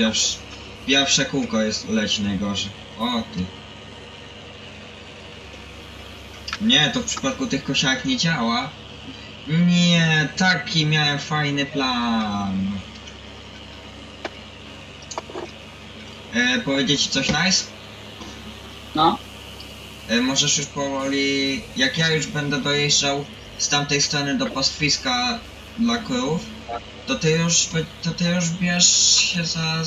Pierwsze, pierwsze kółko jest leci najgorsze. O ty. Nie, to w przypadku tych kosiarek nie działa. Nie, taki miałem fajny plan. E, powiedzieć ci coś nice? No. E, możesz już powoli, jak ja już będę dojeżdżał z tamtej strony do pastwiska dla krów, to ty już, to ty już bierz się za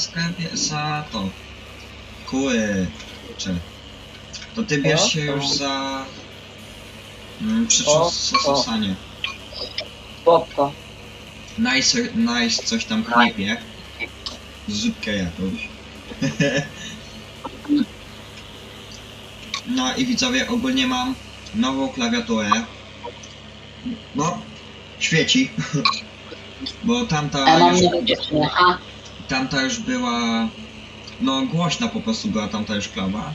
za to. Kury, czy. To ty bierz się już za mm, przyczesanie. Spoko. Nice, nice coś tam chlepie. Zupkę jakąś. No i widzowie, ogólnie mam nową klawiaturę. No, świeci. Bo tamta A mam już, nową dziewczynę. Ha. tamta już była... No głośna po prostu była tamta już klawa.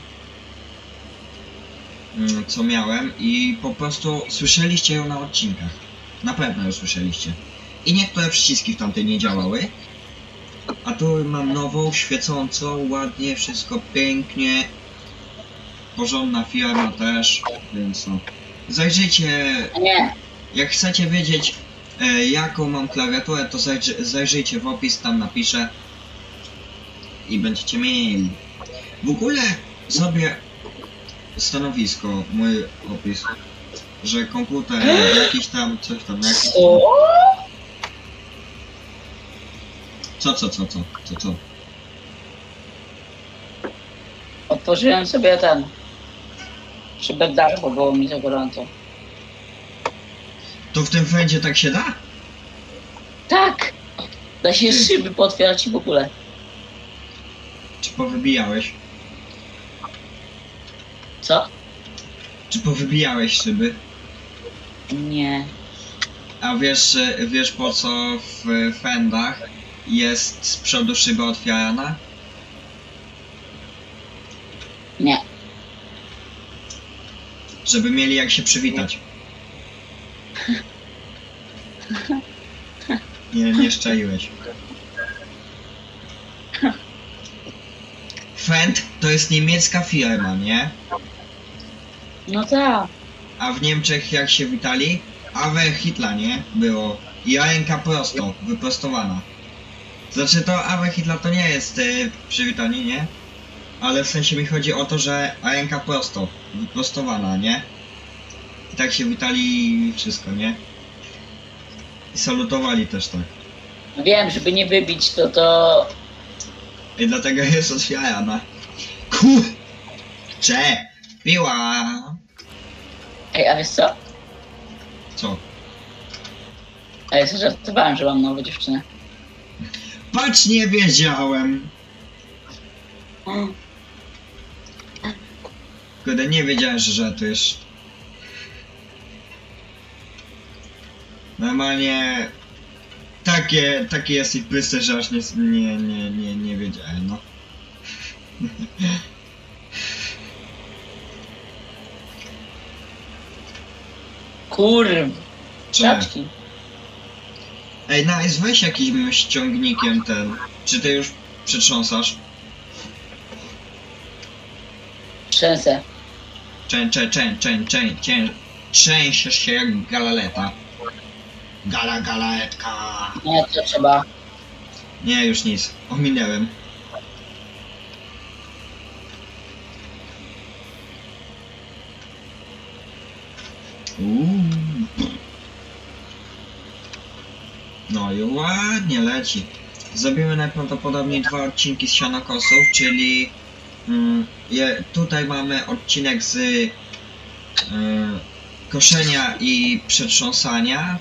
Mm, Co miałem i po prostu słyszeliście ją na odcinkach. Na pewno ją słyszeliście. I niektóre przyciski w tamtej nie działały. A tu mam nową, świecącą, ładnie, wszystko pięknie. Porządna firma też, więc no. Zajrzyjcie, nie. jak chcecie wiedzieć jaką mam klawiaturę, to zajrzy, zajrzyjcie w opis, tam napiszę. I będziecie mieli. W ogóle zrobię stanowisko, mój opis. Że komputer jakiś tam, coś tam, jak... Co? Co, co, co, co, co, co? Otworzyłem sobie ten. Szybę dach, bo mi za gorąco. To w tym fędzie tak się da? Tak! Da się szyby potwierać i w ogóle. Czy powybijałeś? Co? Czy powybijałeś szyby? Nie. A wiesz, e, wiesz po co w fendach jest z przodu szyba otwierana? Nie. Żeby mieli jak się przywitać. Nie, nie szczaiłeś. Fend to jest niemiecka firma, nie? No tak. A w Niemczech jak się witali? Awe Hitler, nie? Było. I ręka prosto, wyprostowana. Znaczy to Awe Hitler to nie jest y, przywitanie, nie? Ale w sensie mi chodzi o to, że ręka prosto, wyprostowana, nie? I tak się witali i wszystko, nie? I salutowali też tak. Wiem, żeby nie wybić to to... I dlatego jest otwierana. Kur... Cze! Piła! Ej, a wiesz co? Co? Sobie żartowałem, że mam nową dziewczynę. Patrz, nie wiedziałem! Kurde, nie wiedziałem, że żartujesz. Normalnie... Takie, takie jesteś bysty, że aż nie, nie, nie, nie, nie wiedziałem, no. Kurw. Czaczki. Ej, nice, weź jakimś ściągnikiem ten. Czy ty już przetrząsasz? Trzęsę. Czę, czę, czę, czę, czę, czę, trzęsiesz się jak galaleta. Gala, galaetka. Nie, to trzeba. Nie, już nic. Ominęłem. Uuu. No i ładnie leci. Zrobimy najprawdopodobniej dwa odcinki z sianokosów, czyli mm, je, tutaj mamy odcinek z y, koszenia i przetrząsania,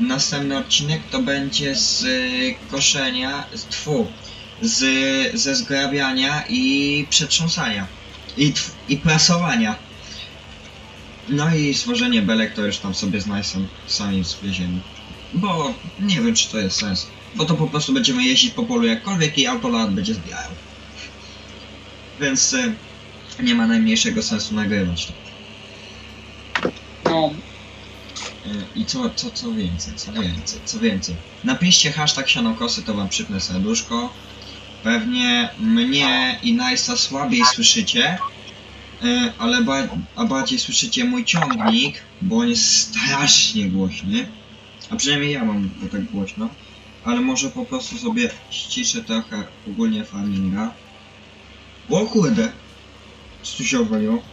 następny odcinek to będzie z y, koszenia, z tfu, z, ze zgrabiania i przetrząsania i, tf, i prasowania. No i stworzenie belek to już tam sobie z Nice'em sami zwieziemy. Bo nie wiem czy to jest sens. Bo to po prostu będziemy jeździć po polu jakkolwiek i autolat będzie zbierał. Więc y, nie ma najmniejszego sensu nagrywać. No. I co, co, co więcej, co więcej, co więcej. Napiszcie hashtag sianokosy, to wam przypnę serduszko. Pewnie mnie i Najsa słabiej słyszycie, e, ale ba a bardziej słyszycie mój ciągnik, bo on jest strasznie głośny. A przynajmniej ja mam go tak głośno. Ale może po prostu sobie ściszę trochę ogólnie farminga. O kurde! Co tu się odwaliło?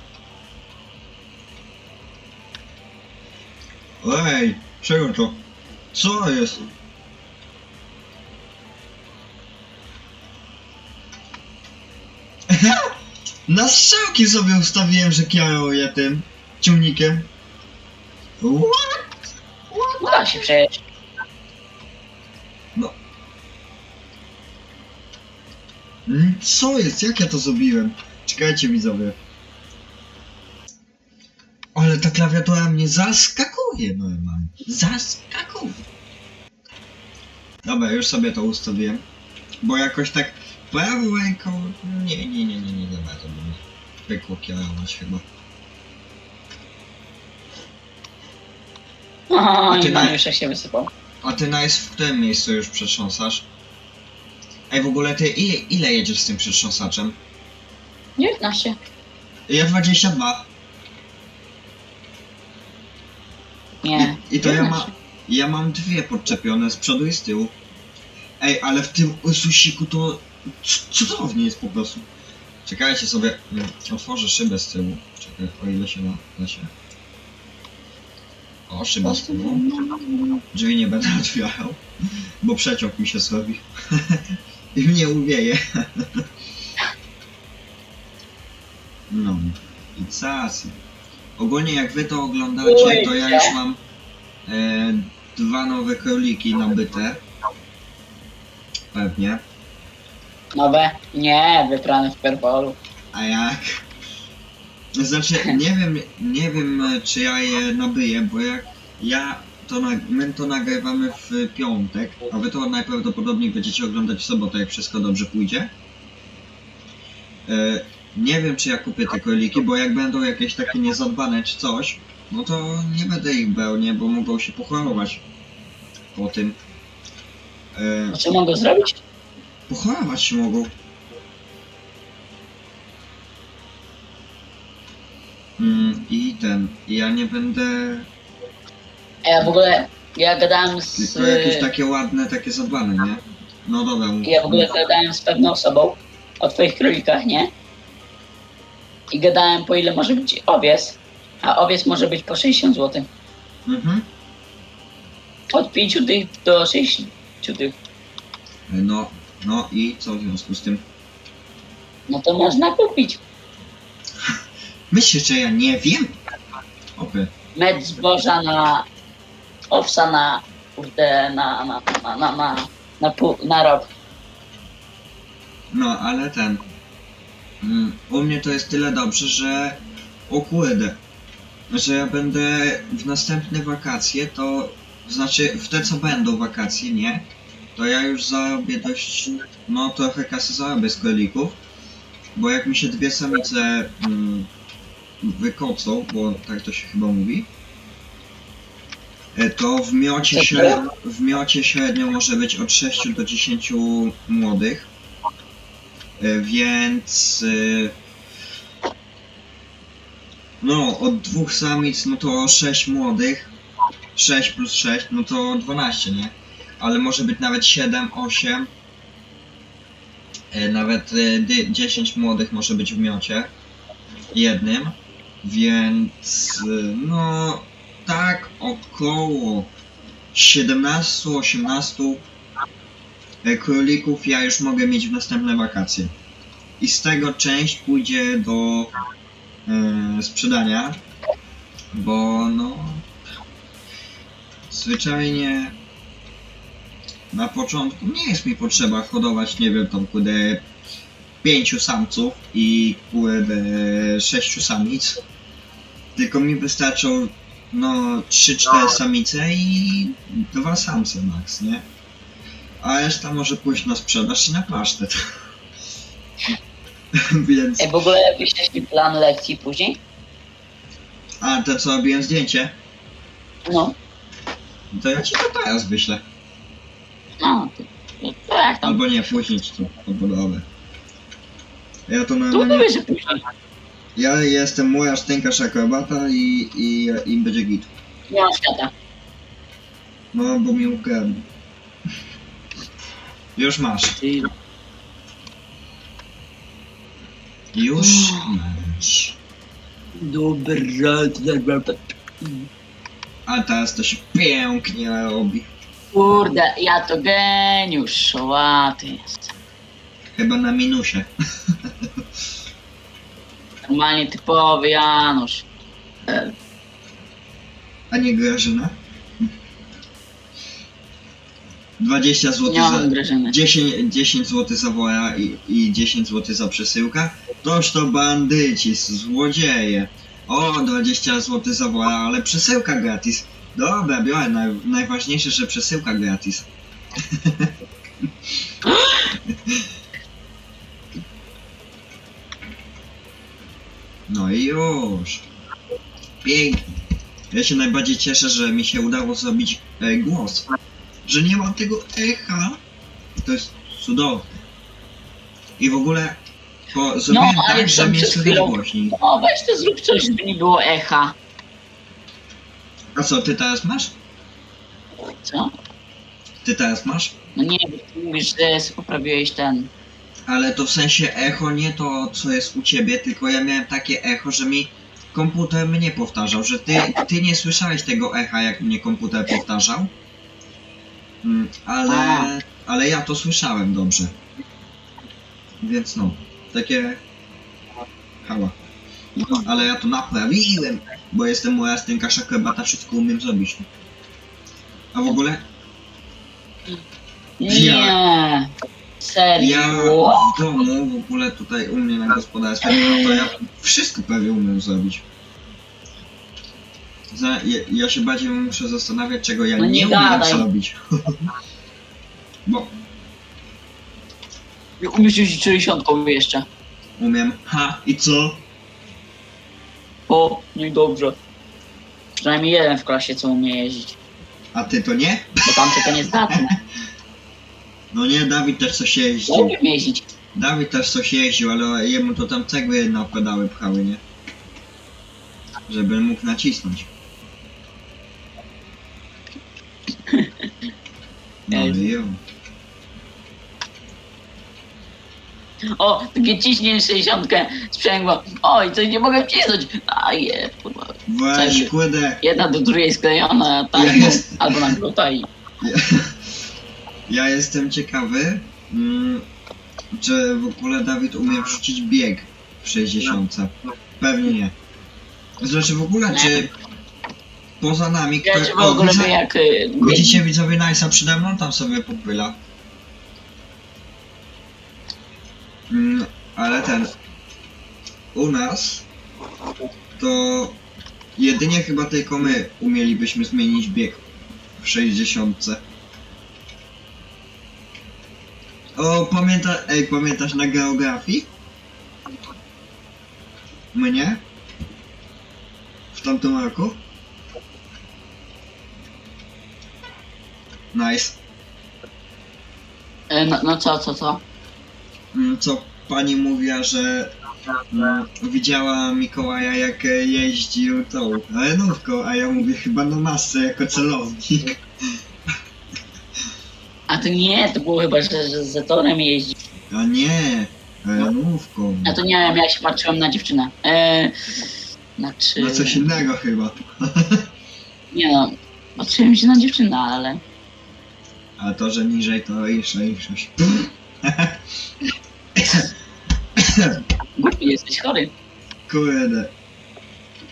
Ej, czego to? Co jest? Na strzałki sobie ustawiłem, że kieruję tym ciągnikiem. What? No da się przejść. Mm, Co jest? Jak ja to zrobiłem? Czekajcie widzowie. Ale ta klawiatura mnie zaskakuje normalnie. Zaskakuje. Dobra, już sobie to ustawiłem. Bo jakoś tak prawą ręką... Nie, nie, nie, nie, nie, dobra, to by mi pykło kierować chyba. O, A ty i na- mam już się wysypał. A ty Nice w którym miejscu już przetrząsasz? Ej, w ogóle ty ile, ile jedziesz z tym przetrząsaczem? 19. Ja 22. Nie. I, to ja, 19. ma, ja mam dwie podczepione z przodu i z tyłu. Ej, ale w tym Ursusiku to c- cudownie jest po prostu. Czekajcie sobie, mm, otworzę szybę z tyłu. Czekaj, o ile się da, da się. O, szyba z tyłu. Drzwi nie będę otwierał, bo przeciąg mi się zrobi. I mnie uwieje. No, i casy. Ogólnie jak wy to oglądacie, to ja już mam e, dwa nowe króliki nabyte. Pewnie. Nowe? Nie, wyprane w Perpolu. A jak? Znaczy, nie wiem, nie wiem e, czy ja je nabyję, bo jak ja to, na, my to nagrywamy w piątek, a wy to najprawdopodobniej będziecie oglądać w sobotę, jak wszystko dobrze pójdzie. E, nie wiem czy ja kupię te króliki, bo jak będą jakieś takie niezadbane czy coś, no to nie będę ich brał, nie, bo mogą się pochorować po tym. E, No co mogę zrobić? Pochorować się mogą. Mm, I ten, ja nie będę A ja w ogóle, ja gadałem z... tylko jakieś takie ładne, takie zadbane, nie? No dobra. Ja w ogóle gadałem z pewną osobą o twoich królikach, nie? I gadałem po ile może być owies, a owies może być po 60 zł. Mhm. Od 5 tych do 60 tych. No, no i co w związku z tym? No to można kupić. Myślisz, że ja nie wiem? Opy. Med zboża na owsa na kurde na na na na na, na, pół, na rok. No, ale ten. Mm, u mnie to jest tyle dobrze, że. O kurde. Że ja będę w następne wakacje, to. Znaczy, w te co będą wakacje, nie? To ja już zarobię dość. No, trochę kasy zarobię z królików. Bo jak mi się dwie samice mm, wykocą, bo tak to się chyba mówi. e, To w miocie, średnio, w miocie średnio może być od 6 do 10 młodych. E, Więc y, no od dwóch samic no to 6 młodych 6 plus 6 no to 12 nie? Ale może być nawet 7, 8 e, nawet y, dy- 10 młodych może być w miocie jednym. Więc no tak około 17-18 e, królików ja już mogę mieć w następne wakacje. I z tego część pójdzie do e, sprzedania, bo no zwyczajnie na początku nie jest mi potrzeba hodować, nie wiem, tam kurde pięciu samców i kurde sześciu samic, tylko mi wystarczą no 3-4 samice i dwa samce max, nie? A reszta może pójść na sprzedaż i na pasztet. Więc. Ej, w ogóle wyślesz mi plan lekcji później? A to co robiłem zdjęcie? No, To ja ci to teraz wyślę. No, to, to jak tam? Albo nie, później ci to podpodowe. Ja to na... Tu nie wiesz, że później. ja jestem moja sztynka szakrobata i, i, i będzie git. Nie ma świata. No, bo mi ukradł. Już masz. Ty, Już masz. Dobra, dobra. A teraz to się pięknie robi. Kurde, ja to geniusz, łaty jest. Chyba na minusie. Normalnie typowy Janusz. E, A nie Grażyna? 20 zł Nie za... mam Grażyny. 10, 10 zł za woja i, i 10 zł za przesyłka. Toż to bandyci, złodzieje. O, 20 zł za woja, ale przesyłka gratis. Dobra, biorę. Naj, najważniejsze, że przesyłka gratis. No i już. Pięknie. Ja się najbardziej cieszę, że mi się udało zrobić e, głos. Że nie mam tego echa. To jest cudowne. I w ogóle bo zrobiłem No, ale tak, że mnie słychać głośniej. O, weź to zrób coś, żeby nie było echa. A co, ty teraz masz? Co? Ty teraz masz? No nie, bo ty mówisz, że poprawiłeś ten. Ale to w sensie echo nie to, co jest u ciebie, tylko ja miałem takie echo, że mi komputer mnie powtarzał, że ty, ty nie słyszałeś tego echa, jak mnie komputer powtarzał. Mm, ale, A. ale ja to słyszałem dobrze. Więc no, takie hała. No. Ale ja to naprawiłem, bo jestem moja stynka szakrobata, wszystko umiem zrobić. A w ogóle Nie. Serio? Ja w domu, w ogóle tutaj u mnie na gospodarstwie, to ja wszystko prawie umiem zrobić. Za, ja, ja się bardziej muszę zastanawiać, czego ja No nie nie, umiem gadaj. zrobić. Bo Umiesz jeździć 60 jeszcze. umiem, ha, i co? O, no i dobrze. Przynajmniej jeden w klasie, co umie jeździć. A ty to nie? Bo tamte to niezdatne. No nie, Dawid też coś Ja jeździł. umiem jeździć. Dawid też coś jeździł, ale jemu to tam cegły na pedały pchały, nie? Żeby mógł nacisnąć. No jo. O, takie ciśnienie 60 sprzęgło. Oj, coś nie mogę wcisnąć. A je, kurwa. Weź, kurde, Jedna do drugiej sklejona, tak? Ja jest- Albo na gluta i... Ja jestem ciekawy, mm, czy w ogóle Dawid umie wrzucić bieg w 60. Pewnie nie. Znaczy w ogóle, czy poza nami Ja ktoś... cię w ogóle widzę- jak... y, Widzicie widzowie Nice'a przede mną? Tam sobie popyla. Mm, ale ten... U nas to jedynie chyba tylko my umielibyśmy zmienić bieg w 60. O, pamięta, ej, pamiętasz na geografii? Mnie? W tamtym roku? Nice. y, No, no co, co, co? Mm, Co pani mówiła, że mm, widziała Mikołaja jak e, jeździł tą renówką, a ja mówię chyba na masce jako celownik. A to nie, to było chyba, że, że z Zetorem jeździ. A nie, renówką. Ja to nie wiem, jak się patrzyłem na dziewczynę. E, znaczy... Na coś innego chyba. Nie no, patrzyłem się na dziewczynę, ale... A to, że niżej to jeszcze inszość. Głupi jesteś chory. Kurde.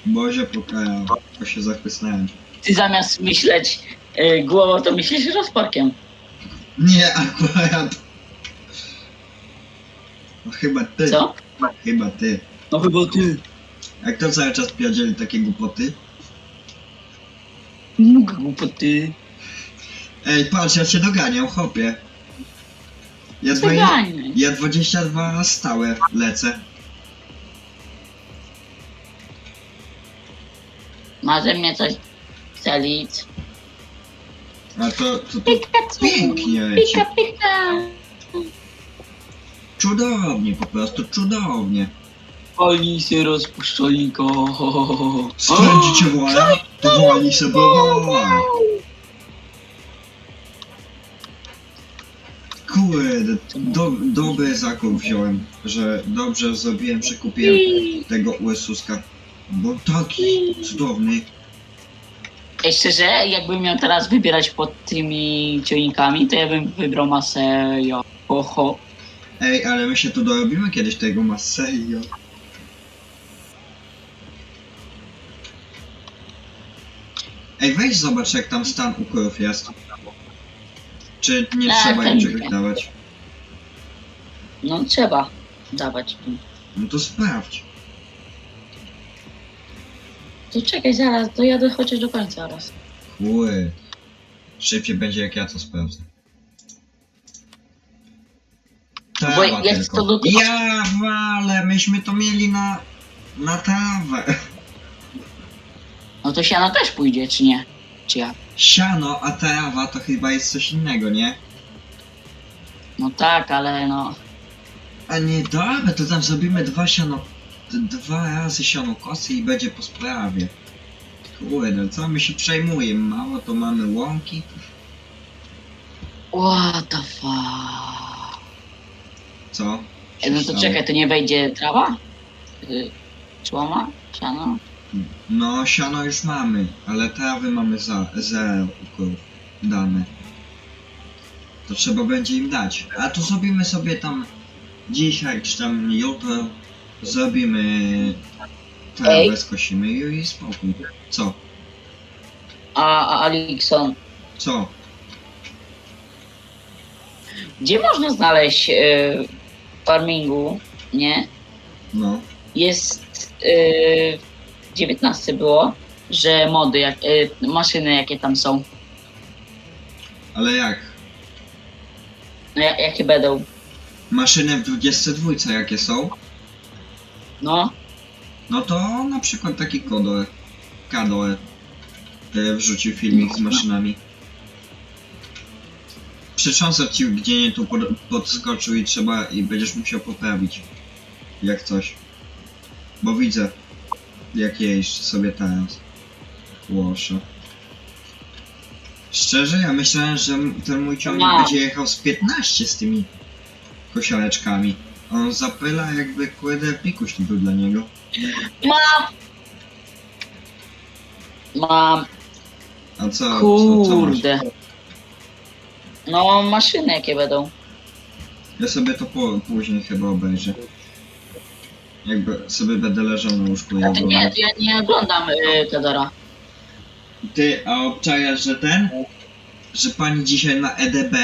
Boże pokajał. To się zachwysnąłem. Ty zamiast myśleć y, głową, to myślisz rozporkiem. Nie, akurat. No chyba ty. Co? Chyba ty. No chyba ty. Jak to cały czas pierdzieli takie głupoty? Mógł głupoty. Ej, patrz, ja cię doganiam, chłopie. Ja, dwa, ja 22 stałe lecę. Może mnie coś celić. A to, to, to Pikachu! pięknie leci. Pika, pika! Cudownie, po prostu cudownie. Oni się rozpuszczali go. Spędzicie wolę? To wolni sobie wolę. Kurde, do, dobry zakup wziąłem, że dobrze zrobiłem, że kupiłem tego Ursuska. Bo taki cudowny. Ej, szczerze, jakbym miał teraz wybierać pod tymi ciągnikami, to ja bym wybrał Masejo. Oho. Ej, ale my się tu dorobimy kiedyś tego Masejo. Ej, weź zobacz jak tam stan u jest. Czy nie Tak, trzeba im tak. czegoś dawać? No trzeba dawać. No to sprawdź. To czekaj, zaraz, dojadę chociaż do końca raz. Kurde. Szybciej będzie jak ja to sprawdzę. Bo Trawa jak tylko. to do- Ja wale, myśmy to mieli na... na trawę. No to siano też pójdzie, czy nie? Czy ja? Siano, a trawa to chyba jest coś innego, nie? No tak, ale no. A nie, dobra, to tam zrobimy dwa siano... d- Dwa razy siano kosy i będzie po sprawie. Kurde, co my się przejmujemy? Mało to mamy łąki. What the fuck? Co? Ej, no to czekaj, to nie wejdzie trawa? Y, Człoma? Siano? No, siano już mamy, ale trawy mamy za zero dane. To trzeba będzie im dać. A to zrobimy sobie tam dzisiaj, czy tam jutro, zrobimy trawę, skosimy i, spokój. Co? A, a Alikson, Co? gdzie można znaleźć y, w farmingu, nie? No. Jest y, 19 było, że mody, jak, y, maszyny jakie tam są. Ale jak? No, jak, jakie będą? Maszyny w 22 jakie są? No, No to na przykład taki Kodor, Kador e, wrzucił filmik z maszynami. Przetrząsać ci gdzie nie tu pod, podskoczył i trzeba i będziesz musiał poprawić. Jak coś. Bo widzę jak jeźdź sobie teraz. Łoszę. Szczerze, ja myślałem, że ten mój ciągnik No. będzie jechał z 15 z tymi kosiareczkami. On zapyla jakby kurde pikuś był dla niego. mam! Mam, A co, co, co kurde. No, maszyny jakie będą. Ja sobie to po, później chyba obejrzę. Jakby sobie będę leżał na łóżku i A ty nie, ja nie oglądam y, Kadora. Ty, a obczajasz, że ten? Że pani dzisiaj na EDB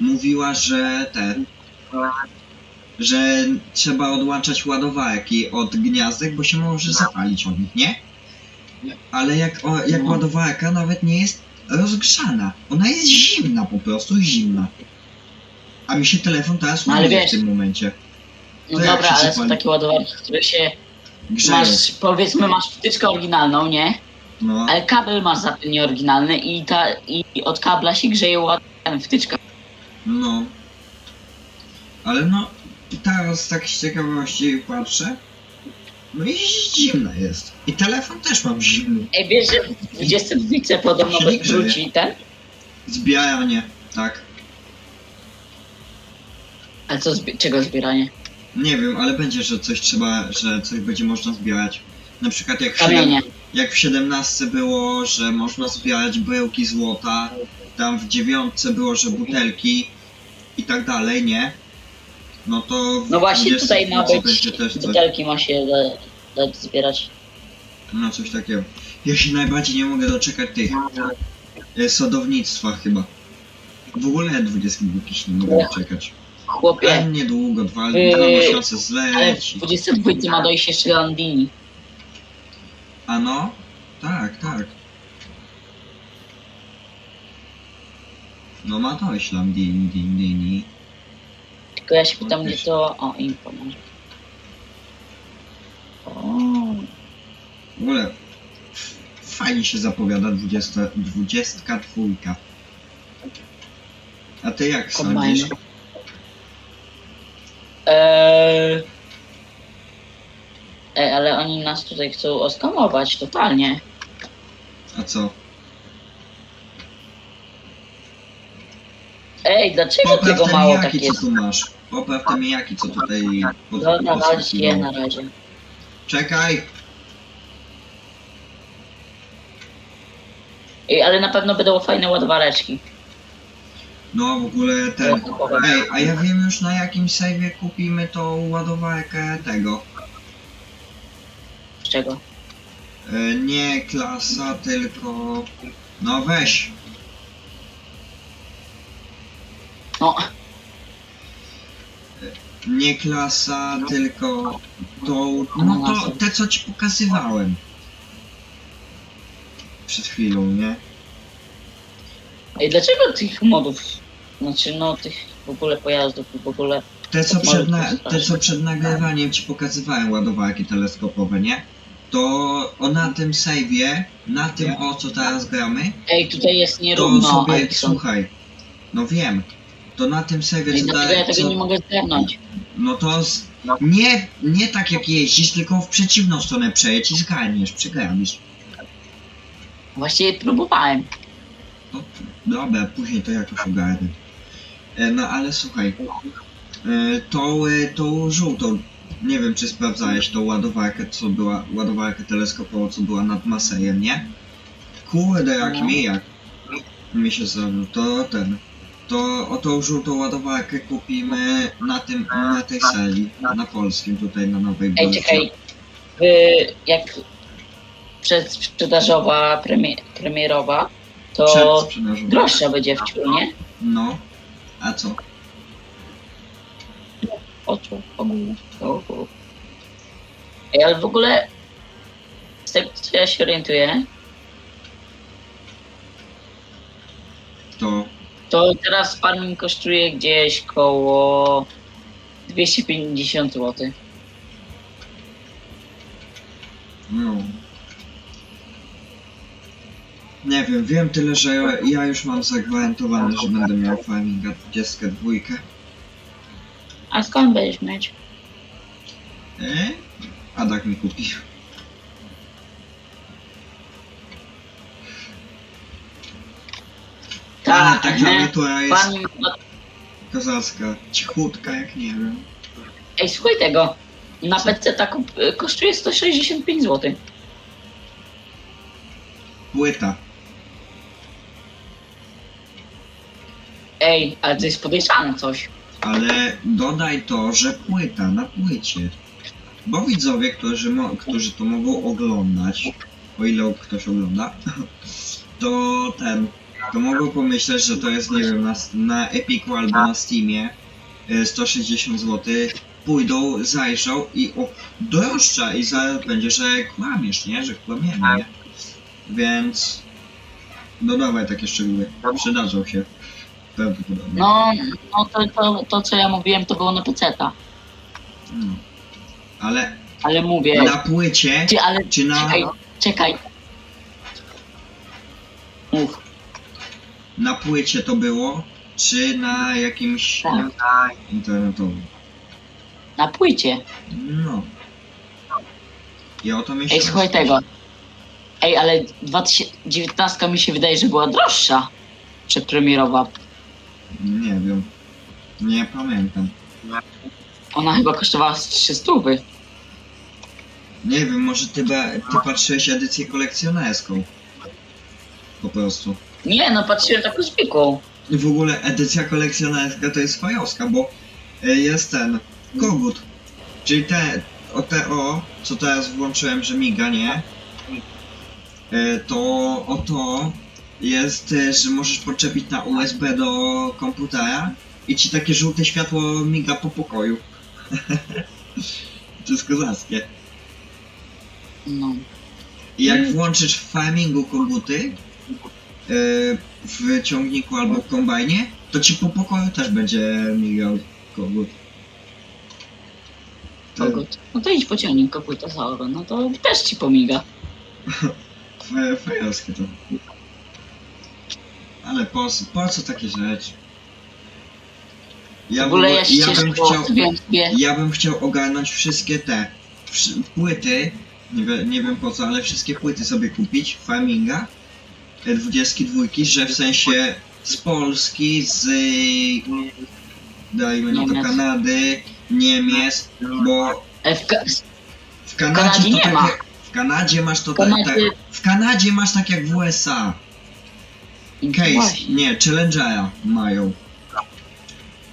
mówiła, że ten... Że trzeba odłączać ładowarki od gniazdek, bo się może zapalić od nich, nie? Ale jak, o, jak No. ładowarka nawet nie jest rozgrzana. Ona jest zimna po prostu, zimna. A mi się telefon teraz No, ale w wiesz- tym momencie. No To jak dobra, się ale są zapali? takie ładowarki, które się Grzeją. masz, powiedzmy, masz wtyczkę oryginalną, nie? No. Ale kabel masz za to nieoryginalny i, ta, i od kabla się grzeje ład- wtyczka. No. Ale no, teraz tak z ciekawości patrzę. No i zimna jest. I telefon też mam zimny. Ej, wiesz, że w 22 podobno Silnik grzeje. wróci ten? Zbieranie, tak. Ale co, zbi- czego zbieranie? Nie wiem, ale będzie, że coś trzeba, że coś będzie można zbierać. Na przykład jak w, Kamienie. jak w 17 było, że można zbierać bryłki złota, tam w dziewiątce było, że butelki i tak dalej, nie? No to w No właśnie tutaj ma 22 być, będzie też coś. butelki ma się da- dać zbierać. No coś takiego. Ja się najbardziej nie mogę doczekać tych e, sadownictwa chyba. W ogóle 22 się nie mogę doczekać. Chłopie, Ale niedługo, dwa, Yy, dwa miesiące ale w zleci. 22 ma dojść jeszcze Landini. A no? Tak, tak. No ma dojść tam din, din. Tylko ja się pytam, gdzie to... O, info może. O, W ogóle f- fajnie się zapowiada 20, 22. A ty jak sądzisz? Eee... Ej, ale oni nas tutaj chcą oskamować totalnie. A co? Ej, dlaczego Popraw tego te mało tak mijaki, co jest? tu masz. Popraw te mijaki, co tutaj pod, Dobra, dajcie je na razie. Czekaj! Ej, ale na pewno będą fajne ładowareczki. No w ogóle ten... Ładowarki. Ej, a ja wiem już na jakim save'ie kupimy tą ładowarkę tego. Z czego? E, nie klasa, tylko... No weź. No, Nie klasa, tylko tą... No to te co ci pokazywałem. Przed chwilą, nie? ej, dlaczego tych modów, znaczy no tych w ogóle pojazdów, w ogóle... Te co, przed na, te, co przed nagrywaniem ci pokazywałem ładowarki teleskopowe, nie? To o na tym save'ie, na tym o co teraz gramy, Ej, tutaj jest to nierówno, sobie, słuchaj, no wiem, to na tym save'ie Ej, co, dlaczego ja da, tego co nie mogę zgarnąć? no to z, nie, nie tak jak jeździsz, tylko w przeciwną stronę przejedź i zgarniesz, przegrabisz. Właściwie próbowałem. No, dobra, później to jakoś ogarnę. E, No ale słuchaj, e, tą, e, tą żółtą, nie wiem czy sprawdzałeś tą ładowarkę, co była, ładowarkę teleskopową, co była nad Masejem, nie? Kurde, jak No. mi, jak mi się zrobił, to ten, to o tą żółtą ładowarkę kupimy na tym, na tej sali, na polskim tutaj, na Nowej Ej, Bolcie. czekaj. Jak przedsprzedażowa, premie, premierowa, to Przedsprzedażowa. droższa będzie wciąż, nie? No, a co? Oczu, ogólnie. Ej, ale w ogóle z tego co ja się orientuję, To to teraz farming kosztuje gdzieś koło 250 zł. No. Nie wiem, wiem tyle, że ja, ja już mam zagwarantowane, że będę miał farminga 22. A skąd będziesz mieć? E? Adak mi kupił. Ale ta klawiatura jest no, kozacka, cichutka jak nie wiem. ej, słuchaj tego. Na PC tak kosztuje 165 zł. Płyta. Ej, ale to jest podejrzane coś. Ale dodaj to, że płyta na płycie. Bo widzowie, którzy, mo- którzy to mogą oglądać, o ile ktoś ogląda, to ten, to mogą pomyśleć, że to jest, nie wiem, na, na Epiku albo na Steamie y, 160 zł. Pójdą, zajrzą i o, droższa i za, będzie, że kłamiesz, nie? Że kłamiemy, nie? Więc dodawaj takie szczegóły. Przydadzą się. Prawdopodobnie. No, no to, to, to co ja mówiłem to było na PC-ta. No. Ale Ale mówię. na płycie, Ty, ale czy na, czekaj, czekaj. Mów. na płycie to było, czy na jakimś Tak. internetowym? Na płycie. No. I o to Ej, słuchaj tego. Ej, ale 2019 mi się wydaje, że była droższa. Przedpremierowa. Nie wiem. Nie pamiętam. Ona chyba kosztowała z 300. Nie wiem, może ty, be, ty patrzyłeś edycję kolekcjonerską. Po prostu. Nie, no patrzyłem taką zwykłą. I w ogóle edycja kolekcjonerska to jest fajowska, bo y, jest ten kogut. Czyli te o te o, co teraz włączyłem, że miga, nie? Y, To o to jest, y, że możesz podczepić na USB do komputera i ci takie żółte światło miga po pokoju. to jest kozackie. No. I jak Mm. włączysz w farmingu koguty yy, w ciągniku albo w kombajnie, to ci po pokoju też będzie migał kogut. To Kogut. No to idź pociągnij koguta za oro, no to też ci pomiga. fa- fajowskie to. Ale po, co- po co takie rzeczy? W Ja, w ja ogóle- ja bym ścieżką chciał, ja bym chciał ogarnąć wszystkie te wszy- płyty, nie, wie, nie wiem po co, ale wszystkie płyty sobie kupić, farminga, te 22, że w sensie z Polski, z dajmy na to. Kanady, Niemiec, bo E, w, Ka- w Kanadzie, Kanadzie to tak jak, w Kanadzie masz to W tak, Kanadzie- tak, w Kanadzie masz tak jak w USA. Case, Właśnie. nie, Challengera mają.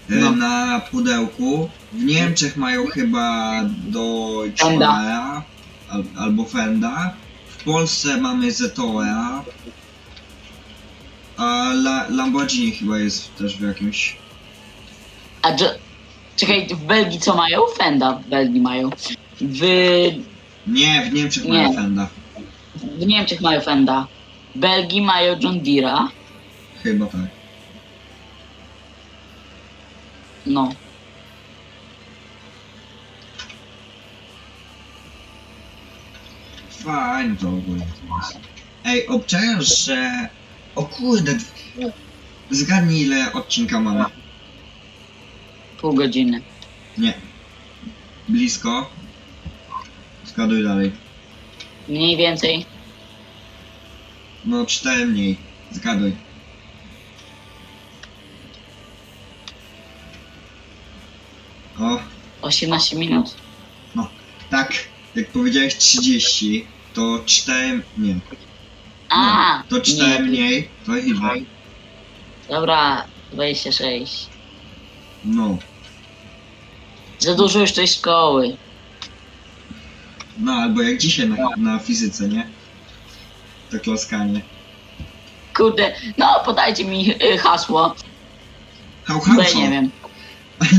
E, No. Na pudełku. W Niemczech mają chyba Deutschmera al, albo Fenda. W Polsce mamy Zetora. A La, Lamborghini chyba jest też w jakimś. A dż- Czekaj, w Belgii co mają? Fenda w Belgii mają. W, Nie, w Niemczech Nie. mają Fenda. w Niemczech mają Fenda. Belgii mają John Deere'a. Chyba tak. No. Fajnie to ogólnie to jest. Ej, obczajasz, że... O kurde, zgadnij ile odcinka mamy. Pół godziny. Nie. Blisko. Zgaduj dalej. Mniej więcej. No, cztery mniej. Zgaduj. O, 18 minut. tak. Jak powiedziałeś 30, to 4... Nie. A, No, to 4 nie. mniej, to ile? Dobra, 26. No. Za dużo już tej szkoły. No, albo jak dzisiaj na, na fizyce, nie? To klaskanie. Kurde, no podajcie mi y, hasło, Hał, bo ja nie wiem.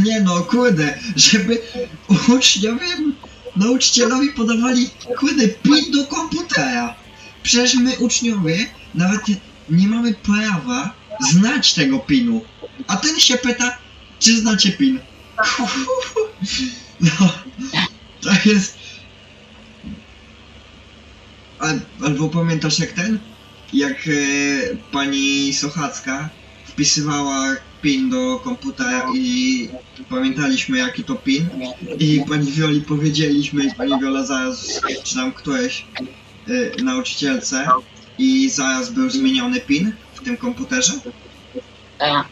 Nie no, kurde, żeby uczniowie nauczycielowi podawali, kurde, pin do komputera. Przecież my uczniowie nawet nie, nie mamy prawa znać tego pinu. A ten się pyta, czy znacie pin. No, to jest... Al, albo pamiętasz jak ten? Jak e, pani Sochacka wpisywała pin do komputera i pamiętaliśmy jaki to pin i pani Wioli powiedzieliśmy i pani Wiola zaraz, czy tam któreś y, nauczycielce i zaraz był zmieniony pin w tym komputerze? A.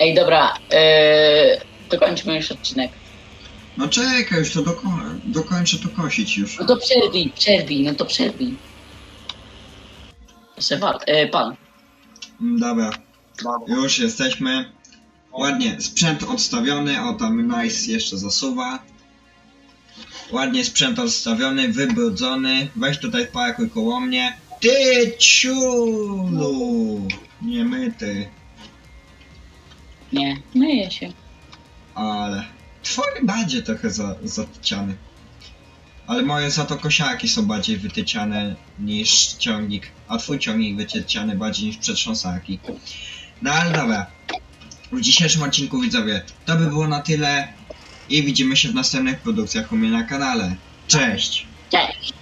Ej, dobra, yy, dokończmy już odcinek. No czekaj, już to doko dokończę to kosić już. No to przerwij, przerwij, no to przerwij. Se wal, yy, pan. Mm, Dobra, już jesteśmy. Ładnie, sprzęt odstawiony, o tam nice jeszcze zasuwa. Ładnie sprzęt odstawiony, wybrudzony. Weź tutaj parkuj koło mnie. Ty ciulu! Nie myty, Nie, myję się. ale... Twoje bardziej trochę za, zatyciany. Ale moje za to kosiarki są bardziej wytyciane niż ciągnik. A twój ciągnik wytyciany bardziej niż przetrząsarki. No ale dobra. W dzisiejszym odcinku widzowie, to by było na tyle. I widzimy się w następnych produkcjach u mnie na kanale. Cześć! Cześć.